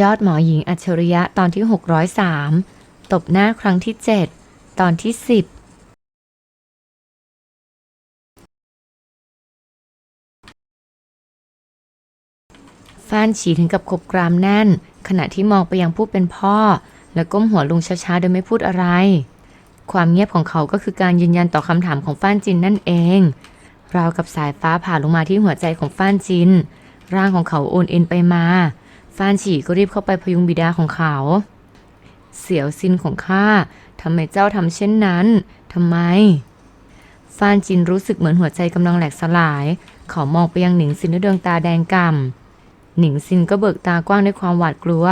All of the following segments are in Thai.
ยอดหมอหญิงอัจฉริยะตอนที่ 603 ตบหน้าครั้งที่ 7 ตอนที่ 10ฟ้านฉีถึงกับขบกรามแน่น ขณะที่มองไปยังผู้เป็นพ่อ และก้มหัวลงช้าๆโดยไม่พูดอะไร ความเงียบของเขาก็คือการยืนยันต่อคำถามของฟ้านจินนั่นเอง ราวกับสายฟ้าผ่าลงมาที่หัวใจของฟ้านจิน ร่างของเขาโอนเอ็นไปมา ฟานฉีก็รีบเข้าไปพยุงบิดาของเขา เสียวซินของข้าทำไมเจ้าทำเช่นนั้นทำไม ฟานจินรู้สึกเหมือนหัวใจกำลังแหลกสลาย เขามองไปยังหนิงซินด้วยดวงตาแดงก่ำหนิงซินก็เบิกตากว้างด้วยความหวาดกลัว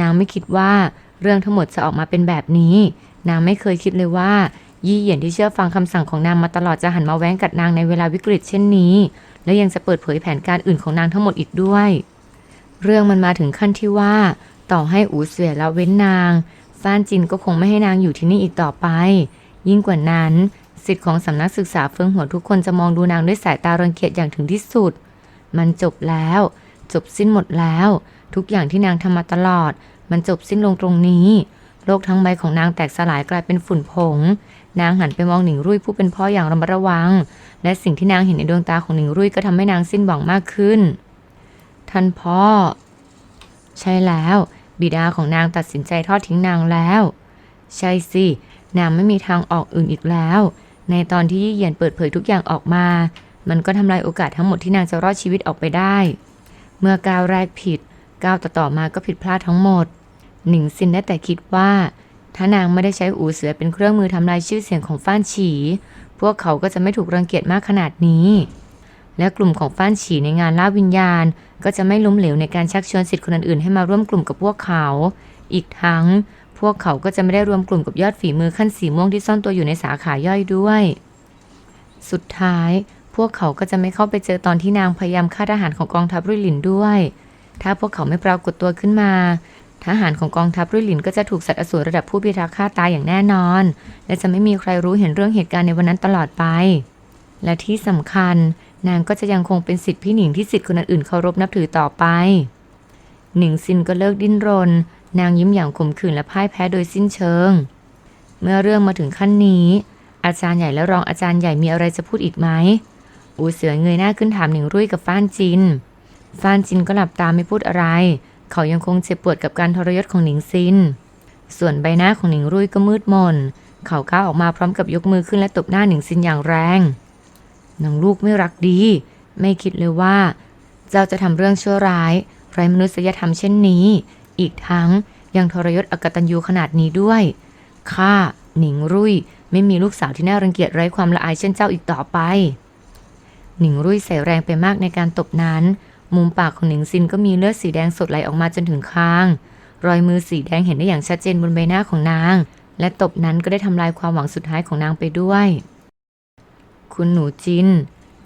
นางไม่คิดว่าเรื่องทั้งหมดจะออกมาเป็นแบบนี้ นางไม่เคยคิดเลยว่า ยี่เหยียนที่เชื่อฟังคำสั่งของนางมาตลอดจะหันมาแว้งกัดนางในเวลาวิกฤตเช่นนี้ และยังจะเปิดเผยแผนการอื่นของนางทั้งหมดอีกด้วย เรื่องมันมาถึงขั้นที่ว่า ต่อให้อูเสวียละเว้นนางฟ้านจินก็คงไม่ให้นางอยู่ที่นี่อีกต่อไป ยิ่งกว่านั้น สิทธิ์ของสำนักศึกษาเฟืองหัวทุกคนจะมองดูนางด้วยสายตารังเกียจอย่างถึงที่สุด มันจบแล้ว จบสิ้นหมดแล้ว ทุกอย่างที่นางทำมาตลอด มันจบสิ้นลงตรงนี้ โลกทั้งใบของนางแตกสลายกลายเป็นฝุ่นผง นางหันไปมองหนิงรุ่ยผู้เป็นพ่ออย่างระมัดระวัง และสิ่งที่นางเห็นในดวงตาของหนิงรุ่ยก็ทำให้นางสิ้นหวังมากขึ้น ท่านพ่อ ใช่แล้ว บิดาของนางตัดสินใจทอดทิ้งนางแล้ว ใช่สิ นางไม่มีทางออกอื่นอีกแล้ว ในตอนที่ยี่เหยียนเปิดเผยทุกอย่างออกมา มันก็ทำลายโอกาสทั้งหมดที่นางจะรอดชีวิตออกไปได้ เมื่อก้าวแรกผิดก้าวต่อๆมาก็ผิดพลาดทั้งหมด หนิงซินได้แต่คิดว่า ถ้านางไม่ได้ใช้อูเสือเป็นเครื่องมือทำลายชื่อเสียงของฟ้านฉี พวกเขาก็จะไม่ถูกรังเกียจมากขนาดนี้ และกลุ่มของฟ้านฉีในงานล่าวิญญาณ ก็จะไม่ล้มเหลวในการชักชวนสิทธิ์คนอื่นๆให้มาร่วมกลุ่มกับพวกเขา อีกทั้ง พวกเขาก็จะไม่ได้รวมกลุ่มกับยอดฝีมือขั้นสีม่วงที่ซ่อนตัวอยู่ในสาขาย่อยด้วย สุดท้าย พวกเขาก็จะไม่เข้าไปเจอตอนที่นางพยายามฆ่าทหารของกองทัพรุ่ยหลินด้วย ถ้าพวกเขาไม่ปรากฏตัวขึ้นมาทหารของกองทัพรุ่ยหลินก็จะถูกสัตว์อสูรระดับผู้พิทักษ์ฆ่าตายอย่างแน่นอน และจะไม่มีใครรู้เห็นเรื่องเหตุการณ์ในวันนั้นตลอดไป และที่สำคัญ นางก็จะยังคงเป็นสิทธิพี่หนิงที่สิทธิคนอื่นเคารพนับถือต่อไป หนิงซินก็เลิกดิ้นรน นางยิ้มอย่างขมขื่นและพ่ายแพ้โดยสิ้นเชิง เมื่อเรื่องมาถึงขั้นนี้ อาจารย์ใหญ่และรองอาจารย์ใหญ่มีอะไรจะพูดอีกไหม อูเสือเงยหน้าขึ้นถามหนิงรุ่ยกับฟ้านจิน ฟ้านจินก็หลับตาไม่พูดอะไร เขายังคงเจ็บปวดกับการทรยศของหนิงซิน ส่วนใบหน้าของหนิงรุ่ยก็มืดมน เขาก้าวออกมาพร้อมกับยกมือขึ้นและตบหน้าหนิงซินอย่างแรง นางลูกไม่รักดี ไม่คิดเลยว่า เจ้าจะทำเรื่องชั่วร้ายไร้มนุษยธรรมเช่นนี้ อีกทั้งยังทรยศอกตัญญูขนาดนี้ด้วย ข้า หนิงรุ่ย ไม่มีลูกสาวที่น่ารังเกียจไร้ความละอายเช่นเจ้าอีกต่อไป หนิงรุ่ยใส่แรงไปมากในการตบนั้น มุมปากของหนิงซินก็มีเลือดสีแดงสดไหลออกมาจนถึงคาง รอยมือสีแดงเห็นได้อย่างชัดเจนบนใบหน้าของนาง และตบนั้นก็ได้ทำลายความหวังสุดท้ายของนางไปด้วย คุณหนูจิน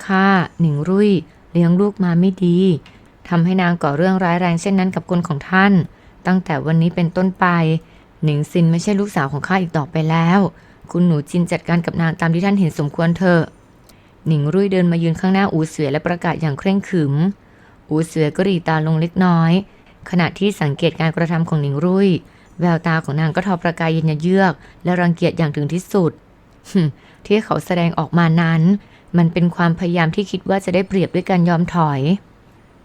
ข้าหนิงรุ่ย เลี้ยงลูกมาไม่ดีทำให้นางก่อเรื่องร้ายแรงเช่นนั้นกับคนของท่าน ตั้งแต่วันนี้เป็นต้นไป หนิงซินไม่ใช่ลูกสาวของข้าอีกต่อไปแล้ว คุณหนูจินจัดการกับนางตามที่ท่านเห็นสมควรเถอะหนิงรุ่ยเดินมายืนข้างหน้าอูเสือและประกาศอย่างเคร่งขรึม อูเสือก็รีตาลงเล็กน้อย ขณะที่สังเกตการกระทำของหนิงรุ่ย แววตาของนางก็ทอประกายเย็นเยือก และรังเกียจอย่างถึงที่สุด ที่เขาแสดงออกมานั้น มันเป็นความพยายามที่คิดว่าจะได้เปรียบด้วยการยอมถอย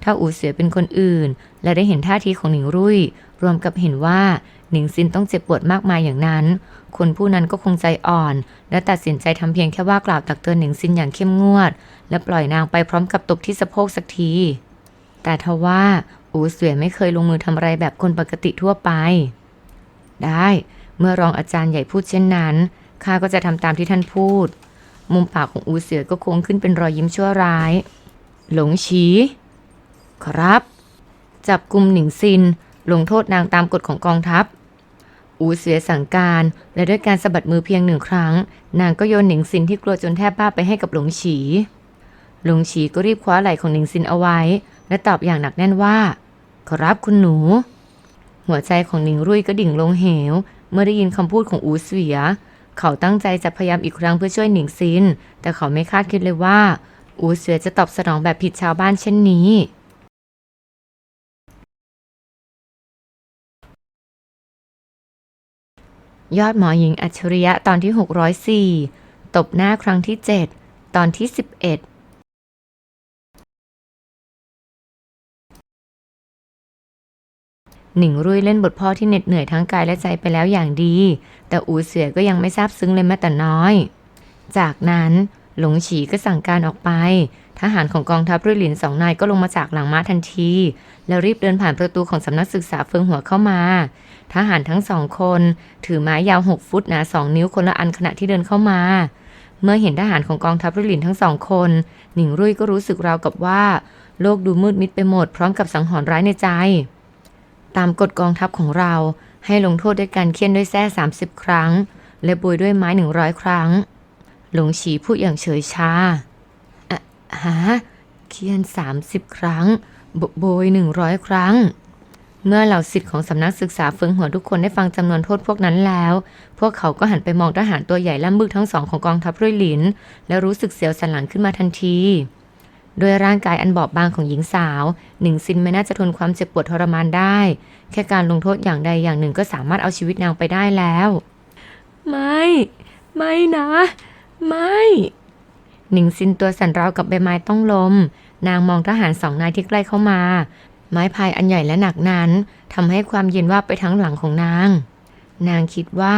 ถ้าอูเสือเป็นคนอื่น และได้เห็นท่าทีของหนิงรุ่ย รวมกับเห็นว่าหนิงซินต้องเจ็บปวดมากมายอย่างนั้น คนผู้นั้นก็คงใจอ่อน และตัดสินใจทำเพียงแค่ว่ากล่าวตักเตือนหนิงซินอย่างเข้มงวด และปล่อยนางไปพร้อมกับตบที่สะโพกสักที แต่ทว่าอูเสวียไม่เคยลงมือทำอะไรแบบคนปกติทั่วไป ได้ เมื่อรองอาจารย์ใหญ่พูดเช่นนั้น ข้าก็จะทำตามที่ท่านพูด มุมปากของอูเสือก็โค้งขึ้นเป็นรอยยิ้มชั่วร้าย หลงฉี ครับ จับกลุ่มหนิงซิน ลงโทษนางตามกฎของกองทัพ อูเสือสั่งการ และด้วยการสะบัดมือเพียงหนึ่งครั้ง นางก็โยนหนิงซินที่กลัวจนแทบบ้าไปให้กับหลงฉี หลงฉีก็รีบคว้าไหล่ของหนิงซินเอาไว้ และตอบอย่างหนักแน่นว่าครับคุณหนู หัวใจของหนิงรุ่ยก็ดิ่งลงเหว เมื่อได้ยินคำพูดของอูเสวีย เขาตั้งใจจะพยายามอีกครั้งเพื่อช่วยหนิงซิน แต่เขาไม่คาดคิดเลยว่า อูเสือจะตอบสนองแบบผิดชาวบ้านเช่นนี้ ยอดหมอหญิงอัจฉริยะตอนที่ 604 ตบหน้าครั้งที่ 7 ตอนที่ 11 หนิงรุ่ยเล่นบทพ่อที่เหน็ดเหนื่อยทั้งกายและใจไปแล้วอย่างดี แต่อูเสือก็ยังไม่ทราบซึ้งเลยแม้แต่น้อย จากนั้นหลงฉีก็สั่งการออกไป ทหารของกองทัพรุ่ยหลินสองนายก็ลงมาจากหลังม้าทันที แล้วรีบเดินผ่านประตูของสำนักศึกษาเฟืองหัวเข้ามา ทหารทั้งสองคน ถือไม้ยาวหกฟุตหนาสองนิ้วคนละอันขณะที่เดินเข้ามา เมื่อเห็นทหารของกองทัพรุ่ยหลินทั้งสองคน หนิงรุ่ยก็รู้สึกราวกับว่า โลกดูมืดมิดไปหมดพร้อมกับสังหรณ์ร้ายในใจ ตามกฎกองทัพของเรา ให้ลงโทษด้วยการเคี่ยนด้วยแส้30 ครั้ง และบุยด้วยไม้ 100 ครั้ง หลงฉีพูดอย่างเฉยชาอะฮะเคี่ยน 30 ครั้งบโบย 100 ครั้ง เมื่อเหล่าสิทธิ์ของสำนักศึกษาเฟิงหัวทุกคนได้ฟังจำนวนโทษพวกนั้นแล้ว พวกเขาก็หันไปมองทหารตัวใหญ่ล่ำบึกทั้งสองของกองทัพรุ่ยหลิน และรู้สึกเสียวสันหลังขึ้นมาทันที ด้วยร่างกายอันบอบบางของหญิงสาวหนิงซินไม่น่าจะทนความเจ็บปวดทรมานได้ แค่การลงโทษอย่างใดอย่างหนึ่งก็สามารถเอาชีวิตนางไปได้แล้ว ไม่ ไม่นะ ไม่หนิงซินตัวสั่นราวกับใบไม้ต้องลม นางมองทหารสองนายที่ใกล้เข้ามา ไม้พายอันใหญ่และหนักนั้นทำให้ความเย็นว่าบไปทั้งหลังของนาง นางคิดว่า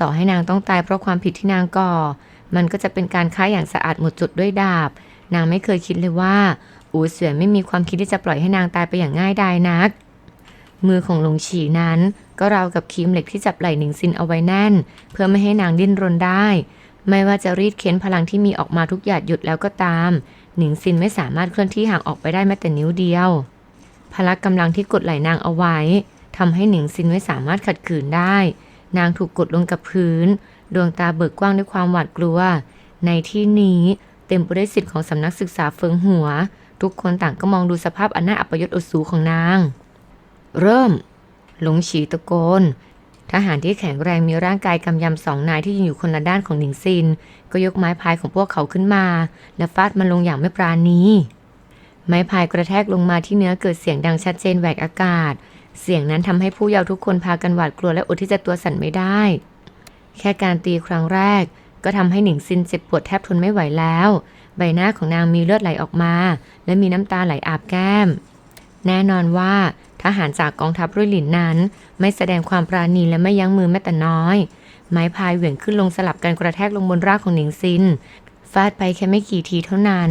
ต่อให้นางต้องตายเพราะความผิดที่นางก่อ มันก็จะเป็นการฆ่าอย่างสะอาดหมดจดด้วยดาบ นางไม่เคยคิดเลยว่า อูเสือไม่มีความคิดที่จะปล่อยให้นางตายไปอย่างง่ายดายนัก มือของหลงฉีนั้นก็ราวกับครีมเหล็กที่จับไหล่หนิงซินเอาไว้แน่น เพื่อไม่ให้นางดิ้นรนได้ ไม่ว่าจะรีดเค้นพลังที่มีออกมาทุกหยาดหยุดแล้วก็ตาม หนิงซินไม่สามารถเคลื่อนที่ห่างออกไปได้แม้แต่นิ้วเดียว พละกำลังที่กดไหล่นางเอาไว้ทำให้หนิงซินไม่สามารถขัดขืนได้ นางถูกกดลงกับพื้น ดวงตาเบิกกว้างด้วยความหวาดกลัว ในที่นี้ เต็มไปด้วยสิทธิ์ของสำนักศึกษาเฟิงหัว ทุกคนต่างก็มองดูสภาพอันน่าอัปยศอดสูของนาง เริ่ม หลงฉีตะโกน ทหารที่แข็งแรงมีร่างกายกำยำสองนายที่ยืนอยู่คนละด้านของหนิงซิน ก็ยกไม้พายของพวกเขาขึ้นมา และฟาดมันลงอย่างไม่ปราณี ไม้พายกระแทกลงมาที่เนื้อเกิดเสียงดังชัดเจนแหวกอากาศ เสียงนั้นทำให้ผู้เยาว์ทุกคนพากันหวาดกลัวและอดที่จะตัวสั่นไม่ได้ แค่การตีครั้งแรก ก็ทำให้หนิงซินเจ็บปวดแทบทนไม่ไหวแล้ว ใบหน้าของนางมีเลือดไหลออกมา และมีน้ำตาไหลอาบแก้ม แน่นอนว่าทหารจากกองทัพรุ่ยหลินนั้น ไม่แสดงความปราณีและไม่ยั้งมือแม้แต่น้อย ไม้พายเหวี่ยงขึ้นลงสลับกันกระแทกลงบนร่างของหนิงซิน ฟาดไปแค่ไม่กี่ทีเท่านั้น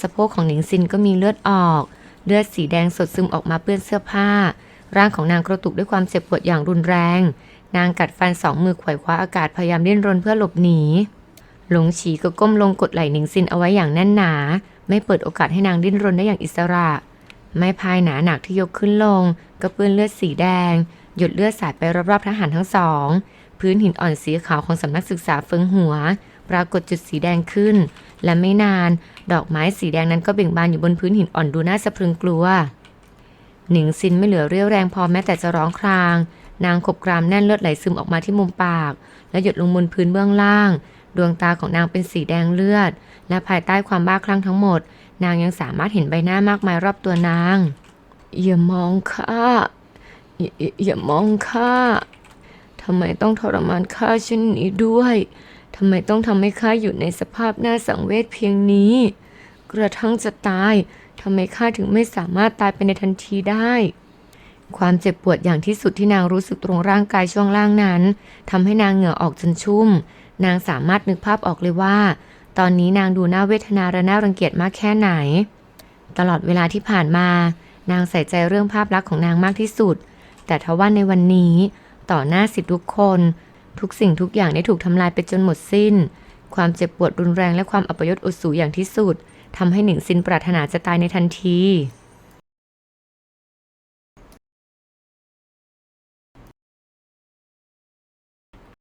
สะโพกของหนิงซินก็มีเลือดออก เลือดสีแดงสดซึมออกมาเปื้อนเสื้อผ้า ร่างของนางกระตุกด้วยความเจ็บปวดอย่างรุนแรง นางกัดฟันสองมือไขว่คว้าอากาศพยายามดิ้นรนเพื่อหลบหนี หลงฉีก็ก้มลงกดไหล่หนิงซินเอาไว้อย่างแน่นหนา ไม่เปิดโอกาสให้นางดิ้นรนได้อย่างอิสระ ไม้พายหนาหนักที่ยกขึ้นลงก็เปื้อนเลือดสีแดง หยดเลือดสาดไปรอบๆทหารทั้งสอง พื้นหินอ่อนสีขาวของสำนักศึกษาเฟิงหัว ปรากฏจุดสีแดงขึ้น และไม่นาน ดอกไม้สีแดงนั้นก็เบ่งบานอยู่บนพื้นหินอ่อนดูน่าสะพรึงกลัวหนิงซินไม่เหลือเรี่ยวแรงพอแม้แต่จะร้องคราง นางขบกรามแน่นเลือดไหลซึมออกมาที่มุมปาก และหยดลงบนพื้นเบื้องล่าง ดวงตาของนางเป็นสีแดงเลือด และภายใต้ความบ้าคลั่งทั้งหมด นางยังสามารถเห็นใบหน้ามากมายรอบตัวนางอย่ามองข้าอย่าอย่ามองข้าทำไมต้องทรมานข้าเช่นนี้ด้วยทำไมต้องทำให้ข้าอยู่ในสภาพน่าสังเวชเพียงนี้ กระทั่งจะตายทำไมข้าถึงไม่สามารถตายไปในทันทีได้ ความเจ็บปวดอย่างที่สุดที่นางรู้สึกตรงร่างกายช่วงล่างนั้นทำให้นางเหงื่อออกจนชุ่ม นางสามารถนึกภาพออกเลยว่า ตอนนี้นางดูน่าเวทนาและน่ารังเกียจมากแค่ไหน ตลอดเวลาที่ผ่านมา นางใส่ใจเรื่องภาพลักษณ์ของนางมากที่สุด แต่ทว่าในวันนี้ ต่อหน้าสิทธิทุกคน ทุกสิ่งทุกอย่างได้ถูกทำลายไปจนหมดสิ้น ความเจ็บปวดรุนแรงและความอัปยศอดสูอย่างที่สุดทำให้หนิงซินปรารถนาจะตายในทันที